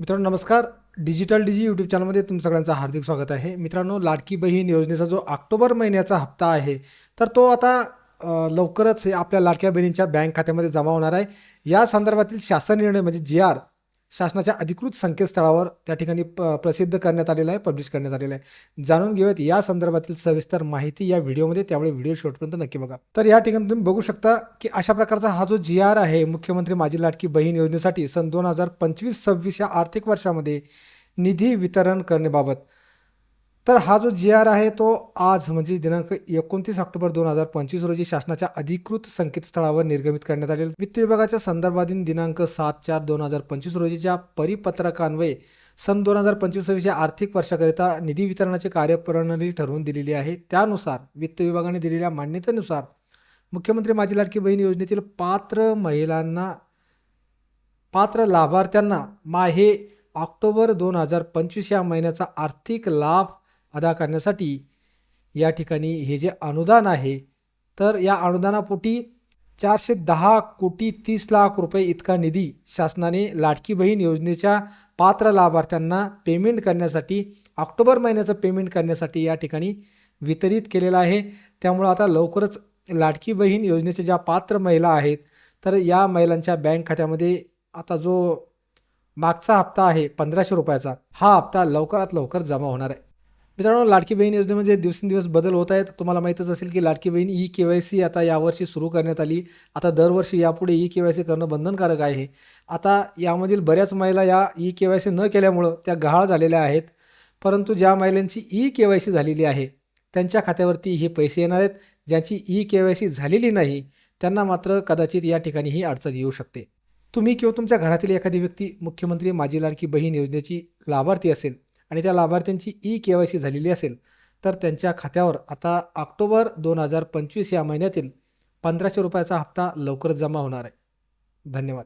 मित्रांनो नमस्कार. डिजिटल डिजी यूट्यूब चॅनलमध्ये तुम सगळ्यांचं हार्दिक स्वागत आहे. मित्रांनो लाडकी बहीण योजनेचा जो ऑक्टोबर महिन्याचा हप्ता आहे तर तो आता लवकरच हे आपल्या लाडक्या बहिणींच्या बँक खात्यामध्ये जमा होणार आहे. या संदर्भातील शासन निर्णय म्हणजे जी आर शासनाच्या अधिकृत संकेतस्थळावर त्या ठिकाणी प प्रसिद्ध करण्यात आलेला आहे पब्लिश करण्यात आलेला आहे. जाणून घेऊयात या संदर्भातील सविस्तर माहिती या व्हिडिओमध्ये त्यामुळे व्हिडिओ शेवटपर्यंत नक्की बघा. तर या ठिकाणी तुम्ही बघू शकता की अशा प्रकारचा हा जो जी आर आहे मुख्यमंत्री माझी लाटकी बहीण योजनेसाठी सन दोन हजार पंचवीस सव्वीस या आर्थिक वर्षामध्ये निधी वितरण करण्याबाबत तर हा जो जी आर आहे तो आज म्हणजे दिनांक एकोणतीस ऑक्टोबर दोन हजार पंचवीस रोजी शासनाच्या अधिकृत संकेतस्थळावर निर्गमित करण्यात आले वित्त विभागाच्या संदर्भाधीन दिनांक सात चार दोन हजार पंचवीस रोजीच्या परिपत्रकान्वये सन दोन हजार पंचवीस आर्थिक वर्षाकरिता निधी वितरणाची कार्यप्रणाली ठरवून दिलेली आहे. त्यानुसार वित्त विभागाने दिलेल्या मान्यतेनुसार मुख्यमंत्री माझी लाडकी बहीण योजनेतील पात्र महिलांना पात्र लाभार्थ्यांना माहे ऑक्टोबर दोन हजार पंचवीस या महिन्याचा आर्थिक लाभ अदा करण्यासाठी या ठिकाणी हे जे अनुदान आहे तर या अनुदानापोटी चारशे दहा कोटी तीस लाख रुपये इतका निधी शासनाने लाडकी बहीण योजनेच्या पात्र लाभार्थ्यांना पेमेंट करण्यासाठी ऑक्टोबर महिन्याचं पेमेंट करण्यासाठी या ठिकाणी वितरित केलेला आहे. त्यामुळं आता लवकरच लाडकी बहीण योजनेच्या ज्या पात्र महिला आहेत तर या महिलांच्या बँक खात्यामध्ये आता जो मागचा हप्ता आहे पंधराशे रुपयाचा हा हप्ता लवकरात लवकर जमा होणार आहे. मित्रांनो लाडकी बहीण योजनेमध्ये दिवसेंदिवस बदल होत आहेत. तुम्हाला माहीतच असेल की लाडकी बहीण ई के वाय सी आता यावर्षी सुरू करण्यात आली. आता दरवर्षी यापुढे ई के वाय सी करणं बंधनकारक आहे. आता यामधील बऱ्याच महिला या ई के वाय सी न केल्यामुळं त्या गहाळ झालेल्या आहेत. परंतु ज्या महिलांची ई के वाय सी झालेली आहे त्यांच्या खात्यावरती हे पैसे येणार आहेत. ज्यांची ई के वाय सी झालेली नाही त्यांना मात्र कदाचित या ठिकाणी ही अडचण येऊ शकते. तुम्ही किंवा तुमच्या घरातील एखादी व्यक्ती मुख्यमंत्री माझी लाडकी बहीण योजनेची लाभार्थी असेल आणि त्या लाभार्थ्यांची ई के वाय सी झालेली असेल तर त्यांच्या खात्यावर आता ऑक्टोबर दोन हजार पंचवीस या महिन्यातील पंधराशे रुपयाचा हप्ता लवकरच जमा होणार आहे. धन्यवाद.